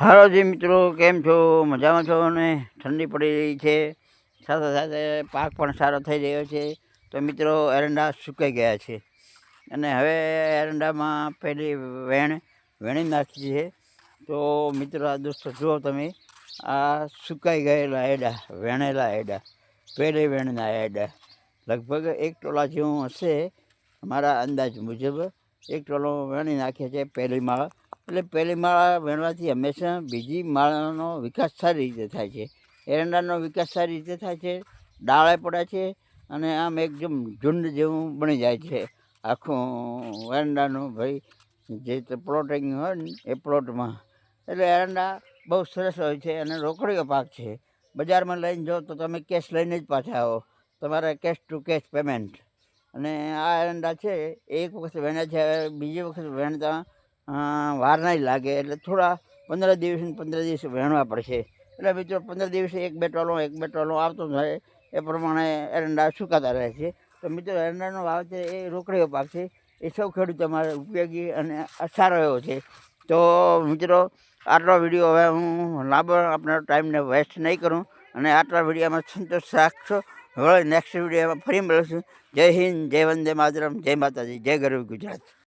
હાલો જી મિત્રો, કેમ છો? મજામાં છો ને? ઠંડી પડી રહી છે. સાથે સાથે પાક પણ સારો થઈ રહ્યો છે. તો મિત્રો, એરંડા સુકાઈ ગયા છે. અને હવે એરંડામાં પહેલી વેણ વેણી નાખી છે. તો મિત્રો, આ દોસ્તો, જુઓ તમે. આ સુકાઈ ગયેલા એડા, વેણેલા એડા પહેલી વેણના એડા. લગભગ એક ટોલા જેવું હશે મારા અંદાજ મુજબ. એક ટોલો વેણી નાખે છે પહેલી માળ એટલે પહેલી માળા વેણવાથી હંમેશા બીજી માળાનો વિકાસ સારી રીતે થાય છે. એરંડાનો વિકાસ સારી રીતે થાય છે, ડાળે પડે છે અને આમ એકદમ ઝુંડ જેવું બની જાય છે. આખું એરંડાનું ભાઈ, જે પ્લોટિંગ હોય ને એ પ્લોટમાં. એટલે એરંડા બહુ સરસ હોય છે અને રોકડીયો પાક છે. બજારમાં લઈને જાઓ તો તમે કેશ લઈને જ પાછા આવો. તમારે કેશ ટુ કેશ પેમેન્ટ. અને આ એરંડા છે, એક વખત વેણ્યા છે, બીજી વખત વેણતા વાર નહીં લાગે. એટલે થોડા પંદર દિવસ પંદર દિવસ વહેણવા પડશે. એટલે મિત્રો, પંદર દિવસે એક બે એક બે ટોલો આવતો થાય એ પ્રમાણે એરંડા સુકાતા રહે છે. તો મિત્રો, એરંડાનો વાવેતર એ રોકડીઓ પાક છે. એ સૌ ખેડૂતો માટે ઉપયોગી અને સારો એવો છે. તો મિત્રો, આટલો વીડિયો હવે હું લાંબો આપણા ટાઈમને વેસ્ટ નહીં કરું અને આટલા વિડીયોમાં સંતોષ રાખશો. હવે નેક્સ્ટ વિડીયોમાં ફરી મળીશું. જય હિન્દ, જય વંદે માતરમ, જય માતાજી, જય ગરવી ગુજરાત.